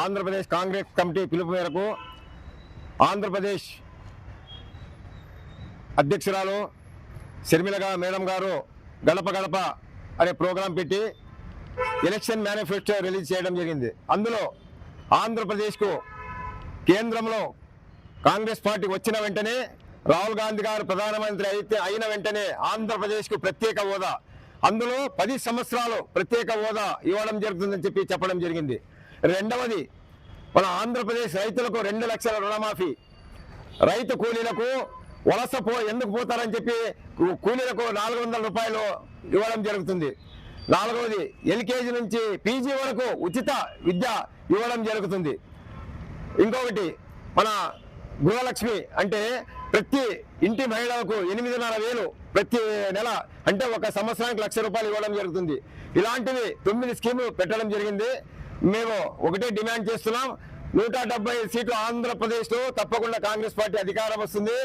Andhra Pradesh Congress committee పిలుపు మేరకు ఆంధ్రప్రదేశ్ అధ్యక్షురాలు షర్మిలగా మేడం గారు గడప గడప అనే ప్రోగ్రాం పెట్టి ఎలక్షన్ మేనిఫెస్టో రిలీజ్ చేయడం జరిగింది. అందులో ఆంధ్రప్రదేశ్కు కేంద్రంలో కాంగ్రెస్ పార్టీ వచ్చిన వెంటనే రాహుల్ గాంధీ గారు ప్రధానమంత్రి అయితే అయిన వెంటనే ఆంధ్రప్రదేశ్కు ప్రత్యేక హోదా. అందులో పది సంవత్సరాలు ప్రత్యేక హోదా ఇవ్వడం జరుగుతుందని చెప్పి చెప్పడం జరిగింది. రెండవది మన ఆంధ్రప్రదేశ్ రైతులకు రెండు లక్షల రుణమాఫీ. రైతు కూలీలకు వలస పో ఎందుకు పోతారని చెప్పి కూలీలకు నాలుగు వందల రూపాయలు ఇవ్వడం జరుగుతుంది. నాలుగవది ఎల్కేజీ నుంచి పీజీ వరకు ఉచిత విద్య ఇవ్వడం జరుగుతుంది. ఇంకొకటి మన గృహలక్ష్మి అంటే ప్రతి ఇంటి మహిళలకు ఎనిమిదిన్నర వేలు ప్రతి నెల అంటే ఒక సంవత్సరానికి లక్ష రూపాయలు ఇవ్వడం జరుగుతుంది. ఇలాంటివి తొమ్మిది స్కీములు పెట్టడం జరిగింది. మేము ఒకటే డిమాండ్ చేస్తున్నాం. నూట డెబ్బై సీట్లు ఆంధ్రప్రదేశ్లో తప్పకుండా కాంగ్రెస్ పార్టీ అధికారం వస్తుంది.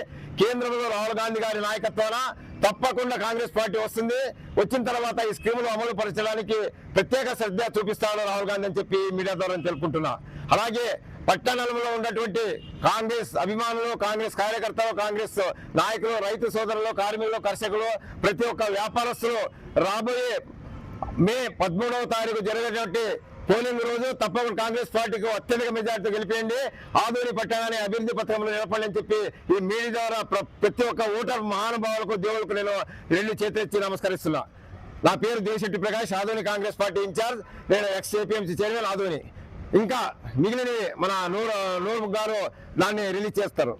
కేంద్రంలో రాహుల్ గాంధీ గారి నాయకత్వాన తప్పకుండా కాంగ్రెస్ పార్టీ వస్తుంది. వచ్చిన తర్వాత ఈ స్కీములు అమలు పరచడానికి ప్రత్యేక శ్రద్ధ చూపిస్తాను రాహుల్ గాంధీ అని చెప్పి మీడియా ద్వారా తెలుపుకుంటున్నా. అలాగే పట్టణంలో ఉన్నటువంటి కాంగ్రెస్ అభిమానులు కాంగ్రెస్ కార్యకర్తలు కాంగ్రెస్ నాయకులు రైతు సోదరులు కార్మికులు కర్షకులు ప్రతి ఒక్క వ్యాపారస్తులు రాబోయే మే పదమూడవ తారీఖు జరిగేటువంటి పోలింగ్ రోజు తప్పకుండా కాంగ్రెస్ పార్టీకి అత్యధిక మెజార్టీతో గెలిపేయండి. ఆదూరి పట్టణాన్ని అభివృద్ధి పత్రంలో నిలపండి అని చెప్పి ఈ మీడియా ద్వారా ప్ర- ప్రతి ఒక్క ఓటర్ మహానుభావులకు దేవులకు నేను రెండు చేతులెత్తి నమస్కరిస్తున్నా. నా పేరు దేశెట్టి ప్రకాష్ ఆదోని కాంగ్రెస్ పార్టీ ఇన్ఛార్జ్. నేను ఎక్స్ ఏపీఎంసీ చైర్మన్ ఆదోని. ఇంకా మిగిలినవి మన నూరు నూరు గారు దాన్ని రిలీజ్ చేస్తారు.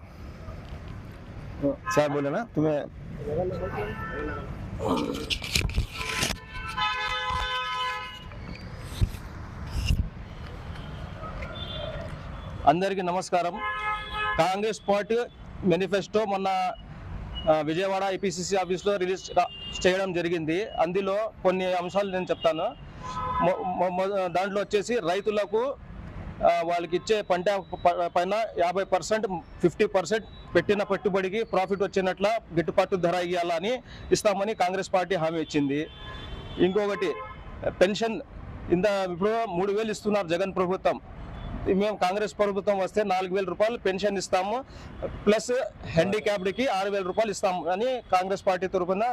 సార్ బోలేనా? తుమే అందరికీ నమస్కారం. కాంగ్రెస్ పార్టీ మేనిఫెస్టో మొన్న విజయవాడ ఐపీసీసీ ఆఫీస్లో రిలీజ్ చేయడం జరిగింది. అందులో కొన్ని అంశాలు నేను చెప్తాను. మొ- దాంట్లో వచ్చేసి రైతులకు వాళ్ళకి ఇచ్చే పంట ప- పైన యాభై పర్సెంట్ ఫిఫ్టీ పర్సెంట్ పెట్టిన పెట్టుబడికి ప్రాఫిట్ వచ్చినట్ల గిట్టుబాటు ధర ఇవ్వాలని ఇస్తామని కాంగ్రెస్ పార్టీ హామీ ఇచ్చింది. ఇంకొకటి పెన్షన్ ఇంత ఇప్పుడు మూడు వేలు ఇస్తున్నారు జగన్ ప్రభుత్వం. మేము కాంగ్రెస్ ప్రభుత్వం వస్తే నాలుగు వేల రూపాయలు పెన్షన్ ఇస్తాము ప్లస్ హ్యాండిక్యాప్డ్కి ఆరు వేల రూపాయలు ఇస్తాము అని కాంగ్రెస్ పార్టీ తరఫున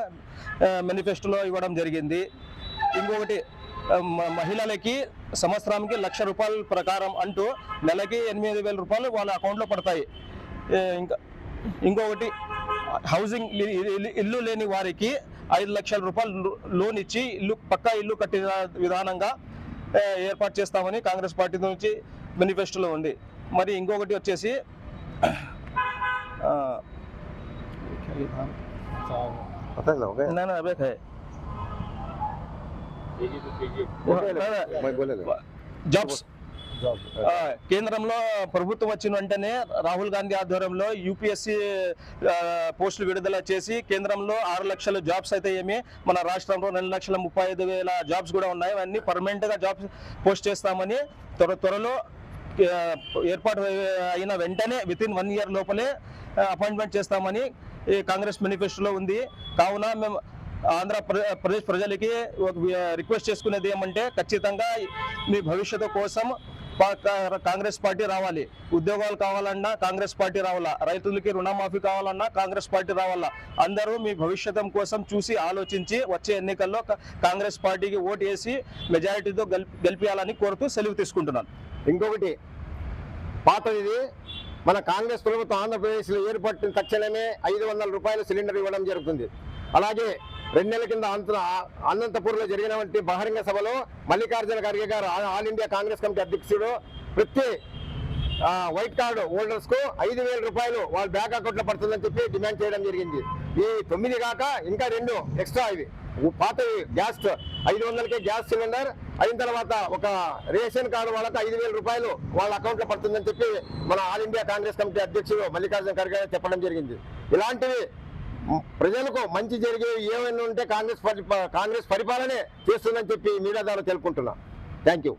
మేనిఫెస్టోలో ఇవ్వడం జరిగింది. ఇంకొకటి మ- మహిళలకి సంవత్సరానికి లక్ష రూపాయల ప్రకారం అంటూ నెలకి ఎనిమిది వేల రూపాయలు వాళ్ళ అకౌంట్లో పడతాయి. ఇంకా ఇంకొకటి హౌసింగ్ ఇల్లు లేని వారికి ఐదు లక్షల రూపాయలు లోన్ ఇచ్చి ఇల్లు పక్కా ఇల్లు కట్టిన విధానంగా ఏర్పాటు చేస్తామని కాంగ్రెస్ పార్టీ నుంచి మేనిఫెస్టోలో ఉంది. మరి ఇంకొకటి వచ్చేసి. జాబ్స్ కేంద్రంలో ప్రభుత్వం వచ్చిన వెంటనే రాహుల్ గాంధీ ఆధ్వర్యంలో యూపీఎస్సీ పోస్టులు విడుదల చేసి కేంద్రంలో ఆరు లక్షల జాబ్స్ అయితే ఏమి మన రాష్ట్రంలో రెండు లక్షల ముప్పై ఐదు వేల జాబ్స్ కూడా ఉన్నాయి. అవన్నీ పర్మనెంట్గా జాబ్స్ పోస్ట్ చేస్తామని త్వర త్వరలో ఏర్పాటు అయిన వెంటనే విత్ ఇన్ వన్ ఇయర్ లోపలే అపాయింట్మెంట్ చేస్తామని ఈ కాంగ్రెస్ మేనిఫెస్టోలో ఉంది. కావున మేము ఆంధ్ర ప్ర- ప్రదేశ్ ప్రజలకి ఒక రిక్వెస్ట్ చేసుకునేది ఏమంటే ఖచ్చితంగా మీ భవిష్యత్తు కోసం కాంగ్రెస్ పార్టీ రావాలి. ఉద్యోగాలు కావాలన్నా కాంగ్రెస్ పార్టీ రావాలా? రైతులకి రుణమాఫీ కావాలన్నా కాంగ్రెస్ పార్టీ రావాలా? అందరూ మీ భవిష్యత్తు కోసం చూసి ఆలోచించి వచ్చే ఎన్నికల్లో కా- కాంగ్రెస్ పార్టీకి ఓటు వేసి మెజారిటీతో గెలిపి గెలిపించాలని కోరుతూ సెలవు తీసుకుంటున్నాను. ఇంకొకటి పాతది ఇది మన కాంగ్రెస్ ప్రభుత్వం ఆంధ్రప్రదేశ్లో ఏర్పడిన తక్షణమే ఐదు వందల రూపాయల సిలిండర్ ఇవ్వడం జరుగుతుంది. అలాగే రెండు నెలల కింద అంత అనంతపూర్లో జరిగినటువంటి బహిరంగ సభలో మల్లికార్జున ఖర్గే గారు ఆల్ ఇండియా కాంగ్రెస్ కమిటీ అధ్యక్షుడు ప్రతి వైట్ కార్డు హోల్డర్స్కు ఐదు వేల రూపాయలు వాళ్ళ బ్యాంక్ అకౌంట్లో పడుతుందని చెప్పి డిమాండ్ చేయడం జరిగింది. ఈ తొమ్మిది కాక ఇంకా రెండు ఎక్స్ట్రా ఇవి. పాత గ్యాస్ ఐదు వందలకే గ్యాస్ సిలిండర్ అయిన తర్వాత ఒక రేషన్ కార్డు వాళ్ళకి ఐదు వేల రూపాయలు వాళ్ళ అకౌంట్లో పడుతుందని చెప్పి మన ఆల్ ఇండియా కాంగ్రెస్ కమిటీ అధ్యక్షుడు మల్లికార్జున ఖర్గే చెప్పడం జరిగింది. ఇలాంటివి ప్రజలకు మంచి జరిగే ఏమైనా ఉంటే కాంగ్రెస్ పరి- కాంగ్రెస్ పరిపాలనే చేస్తుందని చెప్పి మీడియా ద్వారా తెలుపుకుంటున్నా. Thank you